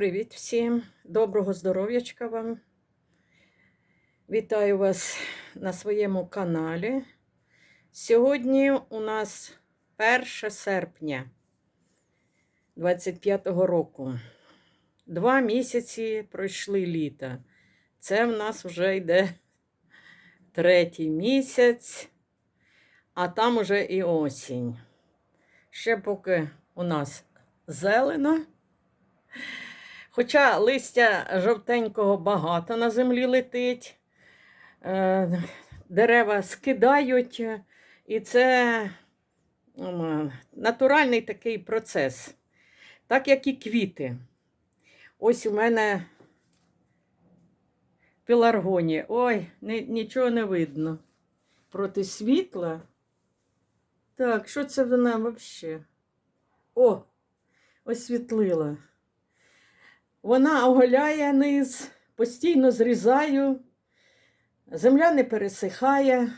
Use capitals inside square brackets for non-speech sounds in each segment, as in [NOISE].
Привіт всім, доброго здоров'ячка вам. Вітаю вас на своєму каналі. Сьогодні у нас 1 серпня 25-го року. Два місяці пройшли літа. Це в нас вже йде третій місяць, а там уже і осінь. Ще поки у нас зелено. Хоча листя жовтенького багато на землі летить, е, дерева скидають, і це натуральний такий процес, так як і квіти. Ось у мене пеларгонія. Ой, нічого не видно. Проти світла. Так, що це вона взагалі? О, освітлила. Вона оголяє низ, постійно зрізаю, земля не пересихає.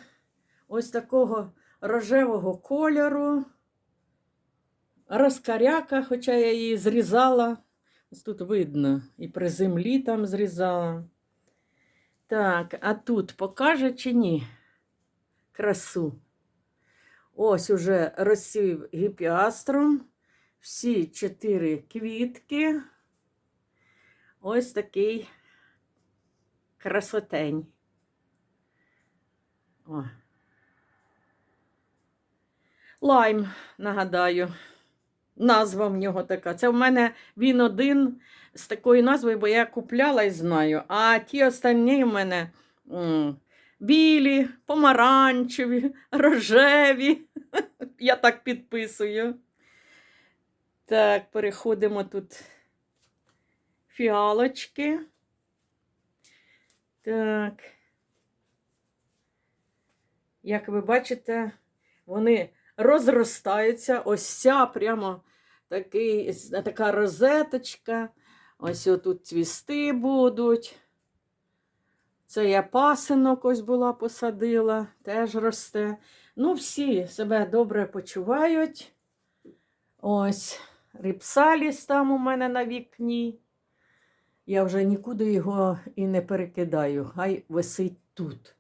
Ось такого рожевого кольору. Розкаряка, хоча я її зрізала. Ось тут видно, і при землі там зрізала. Так, а тут покаже чи ні? Красу. Ось уже розсів гіпіастром. Всі чотири квітки. Ось такий красотень. О. Лайм, нагадаю. Назва в нього така. Це в мене він один з такою назвою, бо я купляла і знаю. А ті останні в мене м, білі, помаранчеві, рожеві. [LAUGHS] Я так підписую. Так, переходимо тут фіалочки. Так. Як ви бачите, вони розростаються. Ось ця прямо такий, така розеточка. Ось тут цвісти будуть. Це я пасинок ось була посадила, теж росте. Ну, всі себе добре почувають. Ось ріпсаліс там у мене на вікні. Я вже нікуди його і не перекидаю, хай висить тут.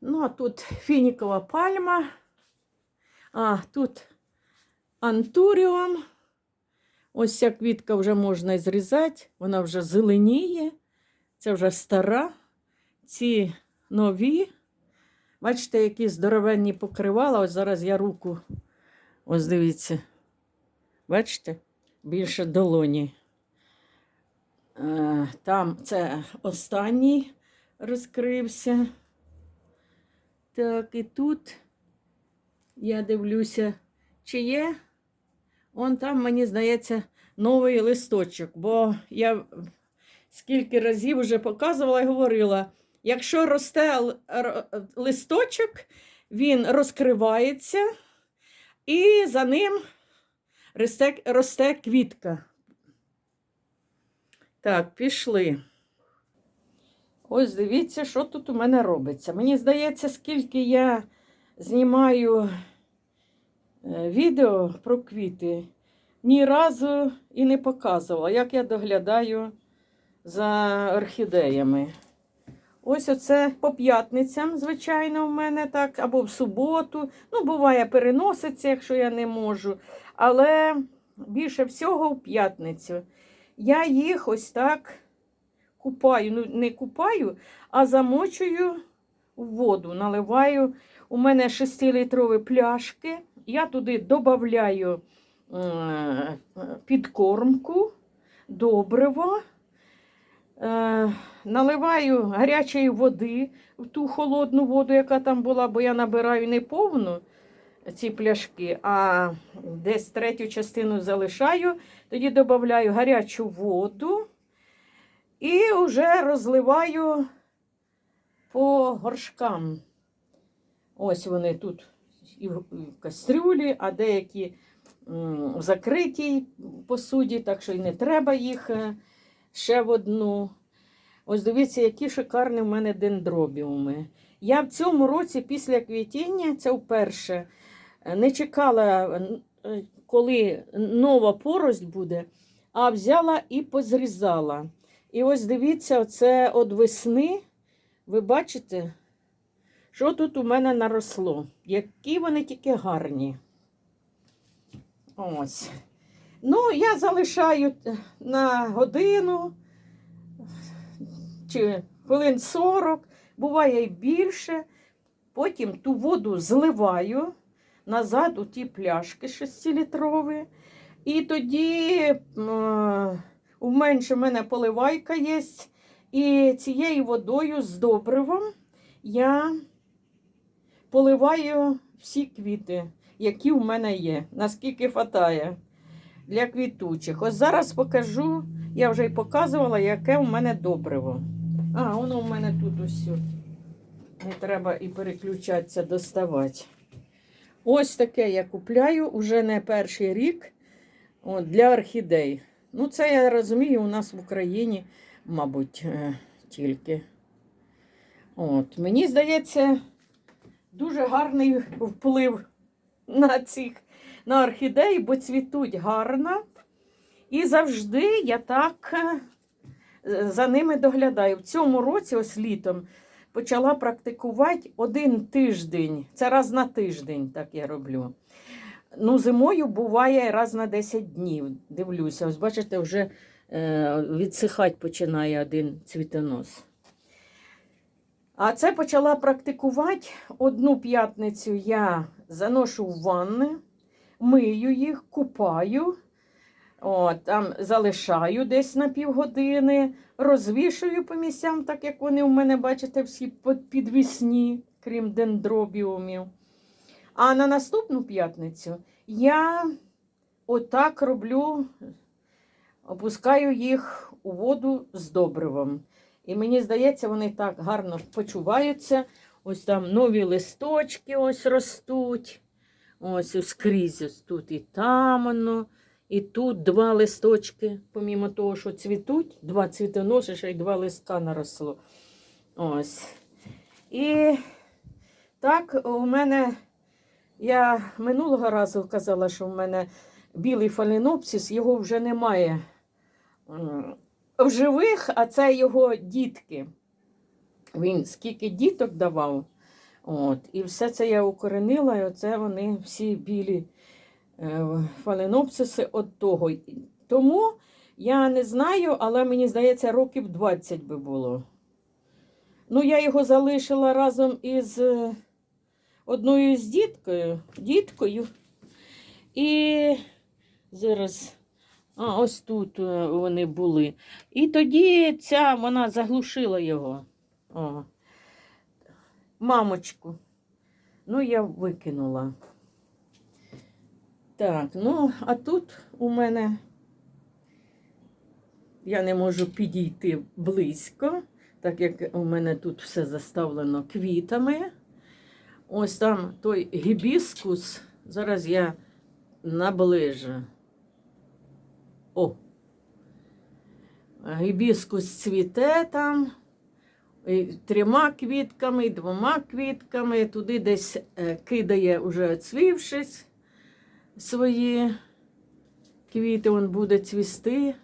Ну, а тут фінікова пальма, а тут антуріум. Ось ця квітка вже можна зрізати, вона вже зеленіє, це вже стара. Ці нові. Бачите, які здоровенні покривала. Ось зараз я руку, ось дивіться. Бачите? Більше долоні. Е, Там це останній розкрився. Так, і тут я дивлюся, чи є. Он там, мені здається, новий листочок, бо я скільки разів вже показувала і говорила, якщо росте листочок, він розкривається, і за ним росте, росте квітка. Так, пішли. Ось дивіться, що тут у мене робиться. Мені здається, скільки я знімаю е, відео про квіти, ні разу і не показувала, як я доглядаю за орхідеями. Ось оце по п'ятницям, звичайно, в мене так, або в суботу. Ну, буває, переноситься, якщо я не можу. Але більше всього в п'ятницю. Я їх ось так купаю. Ну, не купаю, а замочую в воду, наливаю. У мене 6-літрові пляшки. Я туди додаю е, підкормку, добриво. Е, наливаю гарячої води в ту холодну воду, яка там була, бо я набираю не повну ці пляшки, а десь третю частину залишаю. Тоді додаю гарячу воду і вже розливаю по горшкам. Ось вони тут і в кастрюлі, а деякі в закритій посуді, так що і не треба їх е, ще в одну. Ось дивіться, які шикарні в мене дендробіуми. Я в цьому році після квітіння, це вперше, не чекала, е, коли нова порость буде. а взяла і позрізала. І ось дивіться, оце від весни. Ви бачите, що тут у мене наросло? Які вони тільки гарні. Ось. Ну, я залишаю е, на годину чи хвилин 40, буває і більше. Потім ту воду зливаю назад у ті пляшки 6-літрові. І тоді у менше в мене поливайка є. І цією водою з добривом я поливаю всі квіти, які в мене є, наскільки хватає для квітучих. Ось зараз покажу, я вже й показувала, яке у мене добриво. А, воно у мене тут ось. Не треба і переключатися, доставати. Ось таке я купляю уже не перший рік от, для орхідей. Ну, це я розумію, у нас в Україні, мабуть, е, тільки. От. Мені здається, дуже гарний вплив на цих на орхідеї, бо цвітуть гарно. І завжди я так е, за ними доглядаю. В цьому році, ось літом, почала практикувати один тиждень. Це раз на тиждень, так я роблю. Ну, зимою буває раз на 10 днів. Дивлюся, ось бачите, вже е, відсихати починає один цвітонос. А це почала практикувати. Одну п'ятницю я заношу в ванни, мию їх, купаю, от, там залишаю десь на півгодини, розвішую по місцям, так як вони у мене, бачите, всі підвісні, крім дендробіумів. А на наступну п'ятницю я отак роблю, опускаю їх у воду з добривом. І мені здається, вони так гарно почуваються. Ось там нові листочки ось ростуть. Ось скрізь ось тут і там воно. І тут два листочки, помімо того, що цвітуть, два цвітоноси, ще й два листка наросло. Ось. І так у мене, я минулого разу казала, що в мене білий фаленопсис, його вже немає в живих, а це його дітки. Він скільки діток давав. От, і все це я укоренила, і оце вони всі білі фаленопсиси от того. Тому я не знаю, але мені здається, років 20 би було. Ну, я його залишила разом із е, одною з діткою, діткою. І зараз, а, ось тут е, вони були. І тоді ця вона заглушила його. О. Мамочку. Ну, я викинула. Так, ну, а тут у мене я не можу підійти близько, так як у мене тут все заставлено квітами. Ось там той гібіскус. Зараз я наближу. О! Гібіскус цвіте там. І трьома квітками, і двома квітками. Туди десь е, кидає, вже цвівшись свої квіти, він буде цвісти.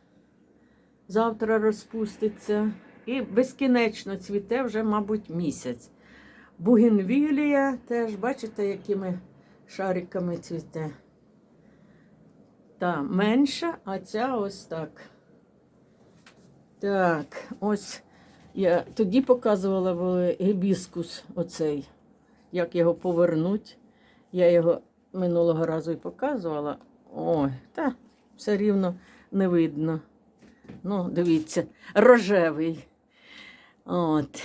Завтра розпуститься. І безкінечно цвіте вже, мабуть, місяць. Бугенвілія теж, бачите, якими шариками цвіте. Та менша, а ця ось так. Так, ось. Я тоді показувала гібіскус оцей, як його повернуть. Я його минулого разу і показувала. Ой, та все рівно не видно. Ну, дивіться, рожевий. От.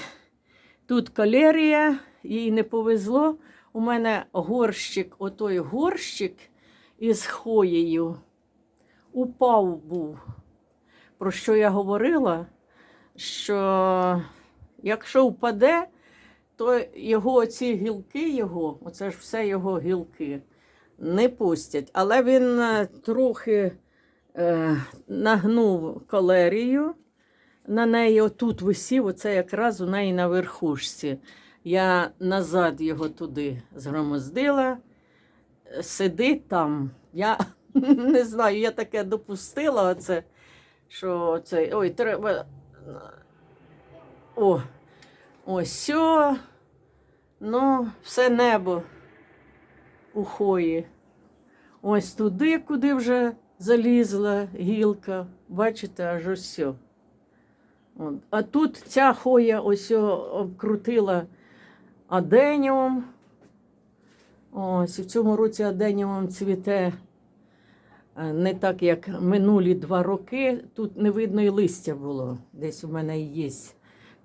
Тут калерія, їй не повезло. У мене горщик, отой горщик із хоєю упав був. Про що я говорила? що якщо впаде, то його ці гілки, його, оце ж все його гілки, не пустять. Але він е, трохи е, нагнув калерію, на неї отут висів, оце якраз у неї на верхушці. Я назад його туди згромоздила, сиди там. Я [LAUGHS] Не знаю, я таке допустила оце, що це. Ой, треба. О, ось. Ну, все небо у хої. Ось туди, куди вже залізла гілка. Бачите, аж ось. От. А тут ця хоя ось обкрутила аденіум. Ось в цьому році аденіум цвіте е, не так, як минулі два роки. Тут не видно і листя було. Десь у мене є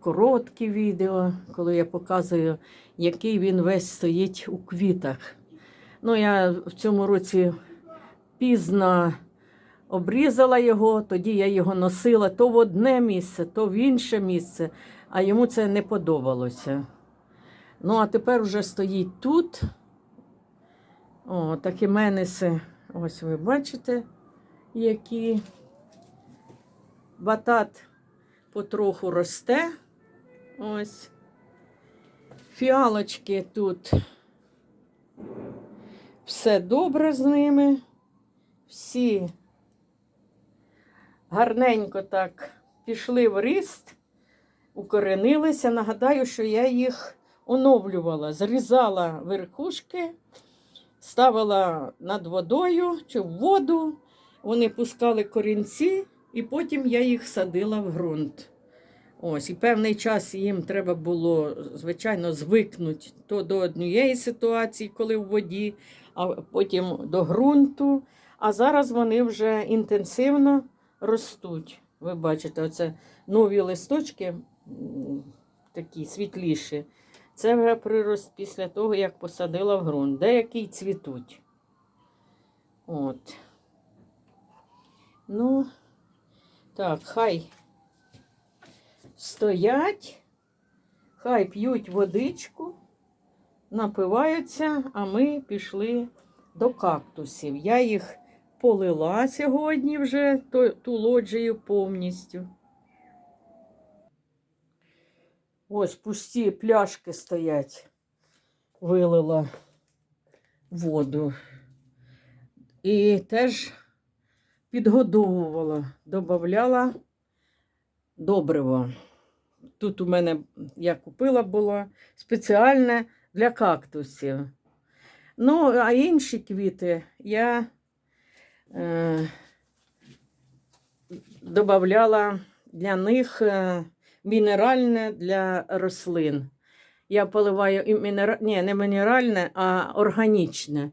короткі відео, коли я показую, який він весь стоїть у квітах. Ну, я в цьому році пізно обрізала його, тоді я його носила то в одне місце, то в інше місце, а йому це не подобалося. Ну, а тепер вже стоїть тут. О, такі мениси. Ось ви бачите, які батат потроху росте. Ось. Фіалочки тут. Все добре з ними. Всі гарненько так пішли в ріст, укоренилися. Нагадаю, що я їх оновлювала, зрізала верхушки, ставила над водою чи в воду. Вони пускали корінці, і потім я їх садила в ґрунт. Ось, і певний час їм треба було, звичайно, звикнути то до однієї ситуації, коли в воді, а потім до ґрунту. А зараз вони вже інтенсивно ростуть. Ви бачите, оце нові листочки, такі світліші. Це вже прирост після того, як посадила в ґрунт. Деякі цвітуть. От. Ну, так, хай стоять, хай п'ють водичку, напиваються, а ми пішли до кактусів. Я їх полила сьогодні вже ту, лоджію повністю. Ось пусті пляшки стоять, вилила воду. І теж підгодовувала, додавала добриво. Тут у мене я купила було спеціальне для кактусів. Ну, а інші квіти я е, додавала для них е, мінеральне для рослин. Я поливаю і мінера... Ні, не мінеральне, а органічне.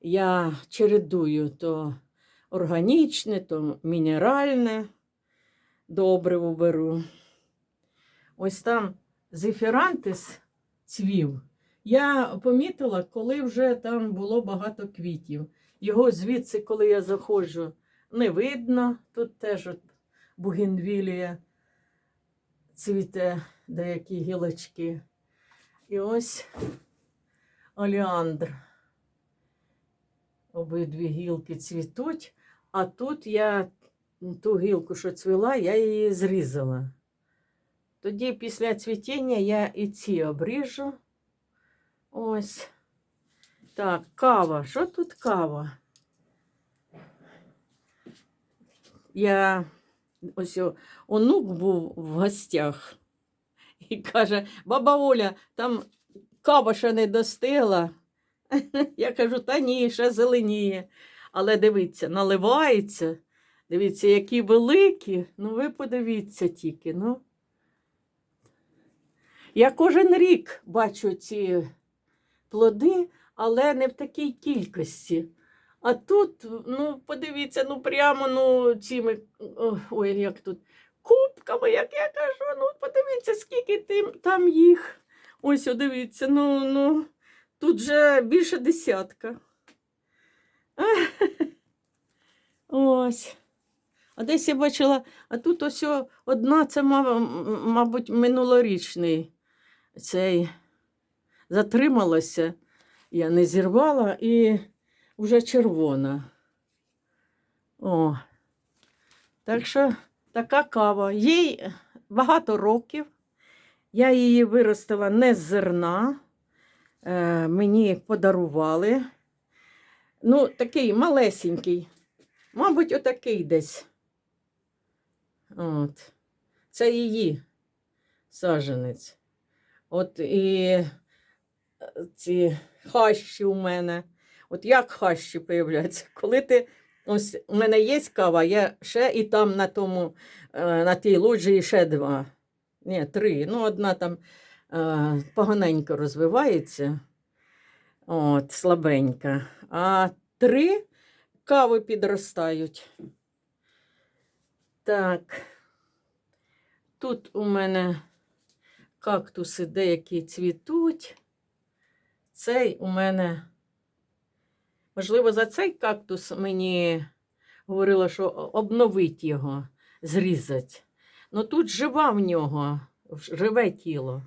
Я чередую то органічне, то мінеральне. Добриво беру. Ось там зефірантис цвів. Я помітила, коли вже там було багато квітів. Його звідси, коли я заходжу, не видно. Тут теж от бугенвілія цвіте деякі гілочки. І ось оліандр. Обидві гілки цвітуть, а тут я ту гілку, що цвіла, я її зрізала. Тоді після цвітіння я і ці обріжу. Ось. Так, кава. Що тут кава? Я ось онук був в гостях і каже: баба Оля, там кава ще не достигла. [LAUGHS] Я кажу, та ні, ще зеленіє. Але дивіться, наливається. Дивіться, які великі. Ну, ви подивіться тільки. ну. Я кожен рік бачу ці плоди, але не в такій кількості. А тут, ну, подивіться, ну прямо ну, цими, ой, як тут, кубками, як я кажу, ну подивіться, скільки тим, там їх. Ось, дивіться, ну, ну, тут же більше десятка. Ось. А десь я бачила, а тут ось одна, це, мабуть, минулорічний цей затрималася, я не зірвала і вже червона. О. Так що така кава. Їй багато років. Я її виростила не з зерна. Е, мені подарували. Ну, такий малесенький. Мабуть, отакий десь. От. Це її саженець. От і ці хащі у мене. От як хащі появляються? Коли ти. Ось у мене є кава, я ще і там на тому, е, на тій лоджії ще два. Ні, три. Ну, одна там е, поганенько розвивається. От, слабенька. А три кави підростають. Так. Тут у мене кактуси деякі цвітуть. Цей у мене, можливо, за цей кактус мені говорила, що обновить його, зрізати. Ну тут жива в нього, живе тіло.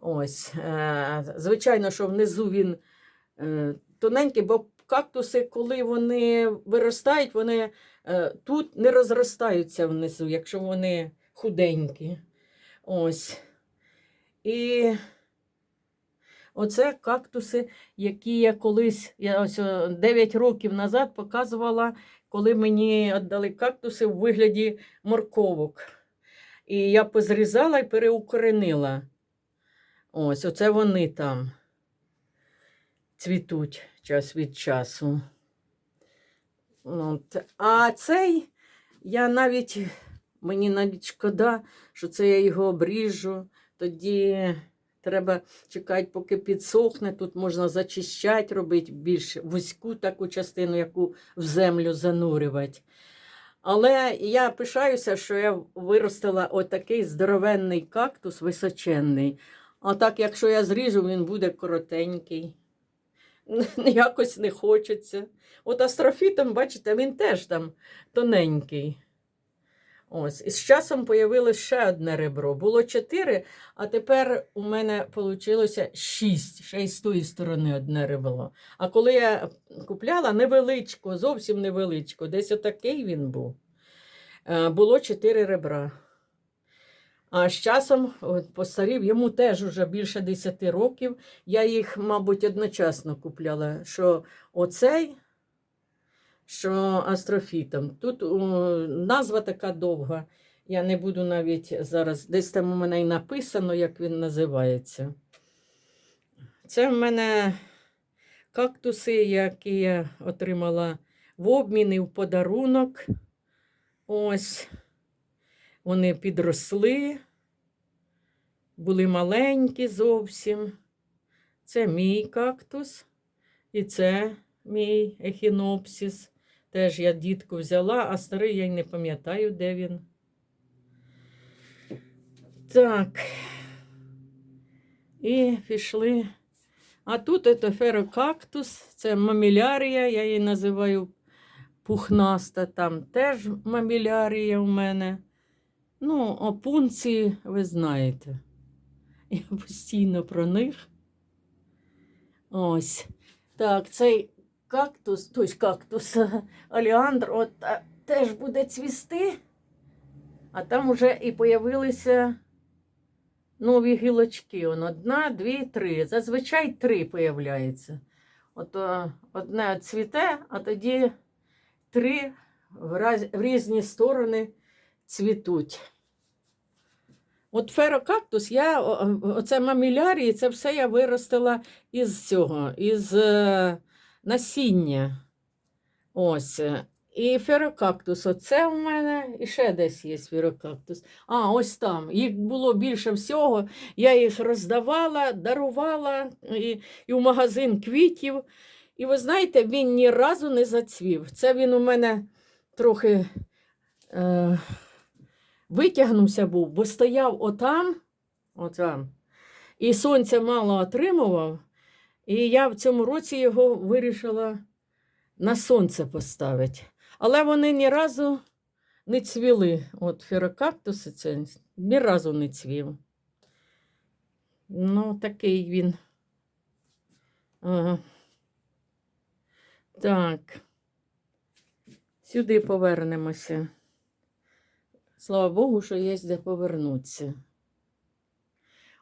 Ось. Е, звичайно, що внизу він е, тоненький, бо кактуси, коли вони виростають, вони е, тут не розростаються внизу, якщо вони худенькі. Ось. І оце кактуси, які я колись, я ось 9 років назад показувала, коли мені віддали кактуси в вигляді морковок. І я позрізала і переукоренила. Ось, оце вони там цвітуть час від часу. От. А цей я навіть, мені навіть шкода, що це я його обріжу. Тоді треба чекати, поки підсохне. Тут можна зачищати, робити більш вузьку таку частину, яку в землю занурювати. Але я пишаюся, що я виростила отакий здоровенний кактус височенний. А так, якщо я зріжу, він буде коротенький. [LAUGHS] Якось не хочеться. От астрофітом, бачите, він теж там тоненький. Ось. І з часом появилось ще одне ребро. Було чотири, а тепер у мене вийшло шість. Ще й з тої сторони одне ребро. А коли я купляла невеличко, зовсім невеличко, десь отакий він був. Е, Було чотири ребра. А з часом от, постарів, йому теж уже більше 10 років. Я їх, мабуть, одночасно купляла. Що оцей, що астрофітом. Тут о, назва така довга. Я не буду навіть зараз, десь там у мене і написано, як він називається. Це в мене кактуси, які я отримала в обмін і в подарунок. Ось. Вони підросли, були маленькі зовсім. Це мій кактус, і це мій ехінопсис. Теж я дітку взяла, а старий я й не пам'ятаю, де він. Так. І пішли. А тут це ферокактус, це мамілярія, я її називаю пухнаста, там теж мамілярія у мене. Ну, опунці, ви знаєте. Я постійно про них. Ось. Так, цей кактус, той кактус, [LAUGHS] оліандр, от теж буде цвісти. А там вже і появилися нові гілочки. Он одна, дві, три. Зазвичай три появляється. От одне цвіте, а тоді три в, раз, в різні сторони цвітуть. От ферокактус, я, оце мамілярії, це все я виростила із цього, із е, насіння. Ось. І ферокактус, оце у мене, і ще десь є ферокактус. А, ось там. Їх було більше всього. Я їх роздавала, дарувала і, і в магазин квітів. І ви знаєте, він ні разу не зацвів. Це він у мене трохи. Е, витягнувся був, бо стояв отам, отам, і сонця мало отримував. І я в цьому році його вирішила на сонце поставити. Але вони ні разу не цвіли. От ферокактуси це ні разу не цвів. Ну, такий він. Ага. Так. Сюди повернемося. Слава Богу, що є де повернутися.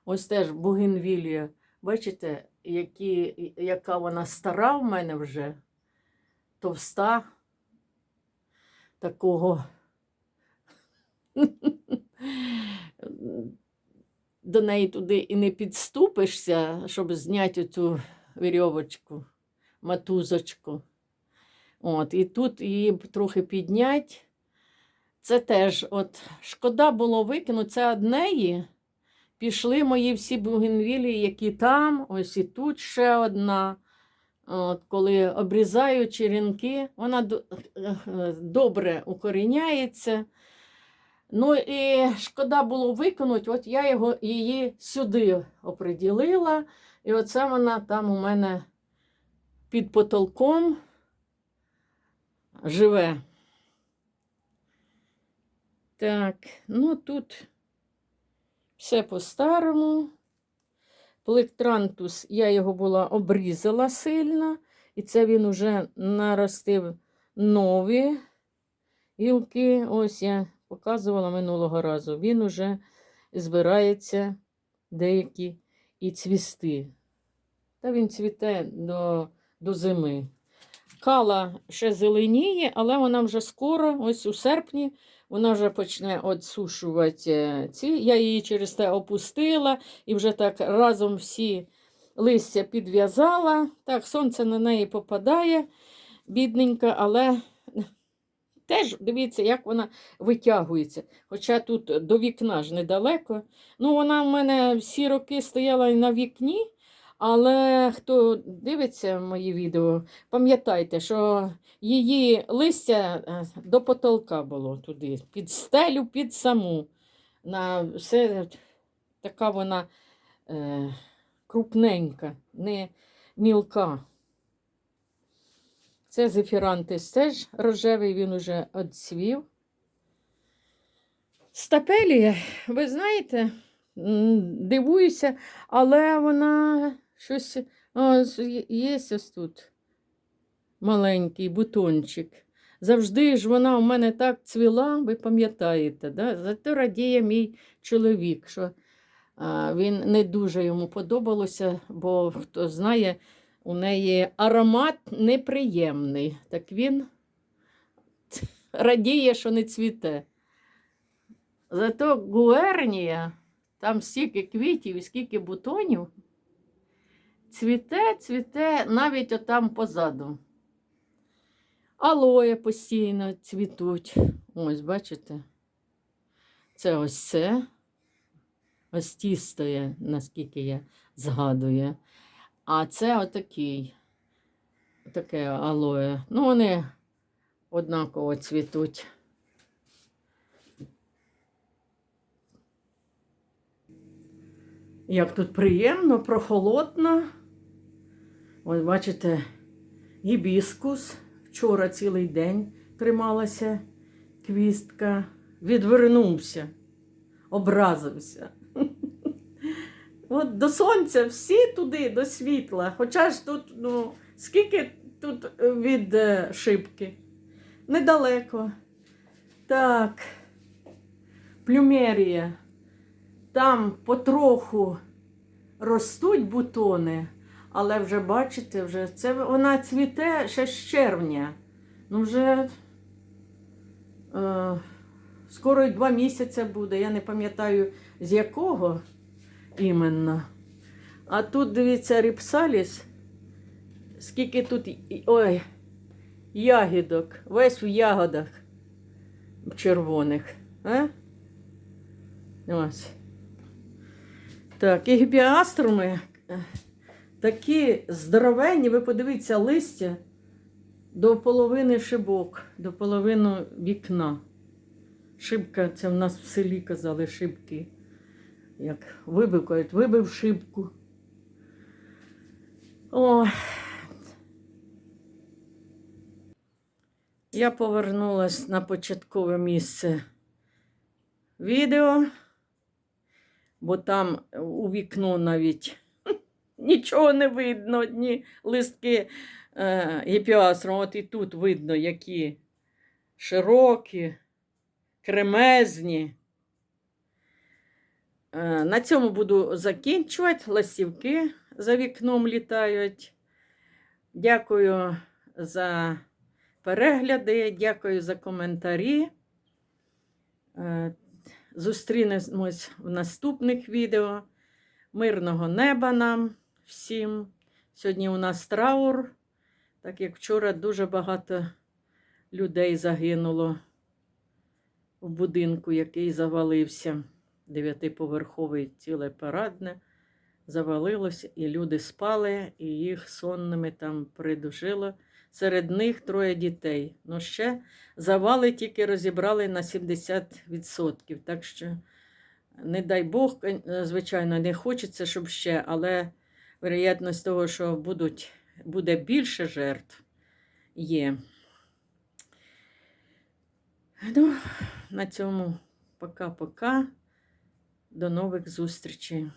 Ось теж бугенвілія. Бачите, які, яка вона стара в мене вже. товста, такого. До неї туди і не підступишся, щоб зняти цю вірьовочку, матузочку. От, і тут її трохи підняти. Це теж, от, шкода було викинути, це однеї. Пішли мої всі бугенвілі, які там, ось і тут ще одна. От, коли обрізаю черенки, вона добре укоріняється. Ну і шкода було викинути, от я його, її сюди оприділила. І оце вона там у мене під потолком живе. Так, ну тут все по-старому. Плектрантус, я його була обрізала сильно, і це він уже наростив нові гілки. Ось я показувала минулого разу. Він уже збирається деякі і цвісти. Та він цвіте до, до зими. Кала ще зеленіє, але вона вже скоро, ось у серпні, вона вже почне відсушувати е, ці. Я її через те опустила і вже так разом всі листя підв'язала. Так, сонце на неї попадає, бідненька, але [LAUGHS] теж дивіться, як вона витягується. Хоча тут до вікна ж недалеко. Ну, вона в мене всі роки стояла на вікні. Але хто дивиться мої відео, пам'ятайте, що її листя е, до потолка було туди, під стелю, під саму. На все така вона е, крупненька, не мілка. Це зефірантис теж рожевий, він уже відцвів. Стапелія, ви знаєте, дивуюся, але вона щось ось, є- є ось тут маленький бутончик. Завжди ж вона у мене так цвіла, ви пам'ятаєте, да? зато радіє мій чоловік, що а, він не дуже йому подобалося, бо хто знає, у неї аромат неприємний. Так він [LAUGHS] радіє, що не цвіте. Зато гуернія, там стільки квітів і скільки бутонів, цвіте, цвіте навіть отам позаду. Алоє постійно цвітуть. Ось, бачите? Це ось це. Ось тістоє, наскільки я згадую. А це отакий. Таке алоє. Ну, вони однаково цвітуть. Як тут приємно, прохолодно. Ось бачите, гібіскус. Вчора цілий день трималася квістка. Відвернувся, образився. [LAUGHS] От до сонця всі туди, до світла. Хоча ж тут, ну, скільки тут е, від е, шибки? Недалеко. Так, плюмерія. Там потроху ростуть бутони, але вже бачите, вже це вона цвіте ще з червня. Ну, вже е, скоро два місяці буде. Я не пам'ятаю з якого іменно. А тут, дивіться, ріпсаліс. Скільки тут ой, ягідок, весь в ягодах червоних. А? Ось. Так, і гіпіаструми е, такі здоровенні, ви подивіться, листя до половини шибок, до половини вікна. Шибка, це в нас в селі казали шибки. Як вибив, кажуть, вибив шибку. О. Я повернулась на початкове місце відео бо там у вікно навіть нічого не видно, одні листки е, гіпіастру. От і тут видно, які широкі, кремезні. Е, на цьому буду закінчувати. Ластівки за вікном літають. Дякую за перегляди, дякую за коментарі. Е, Зустрінемось в наступних відео. Мирного неба нам всім. Сьогодні у нас траур, так як вчора дуже багато людей загинуло в будинку, який завалився. Дев'ятиповерховий ціле парадне. Завалилось, і люди спали, і їх сонними там придушило. Серед них троє дітей. Ну ще завали тільки розібрали на 70%. Так що, не дай Бог, звичайно, не хочеться, щоб ще, але вероятність того, що будуть, буде більше жертв, є. Ну, на цьому пока-пока. До нових зустрічей.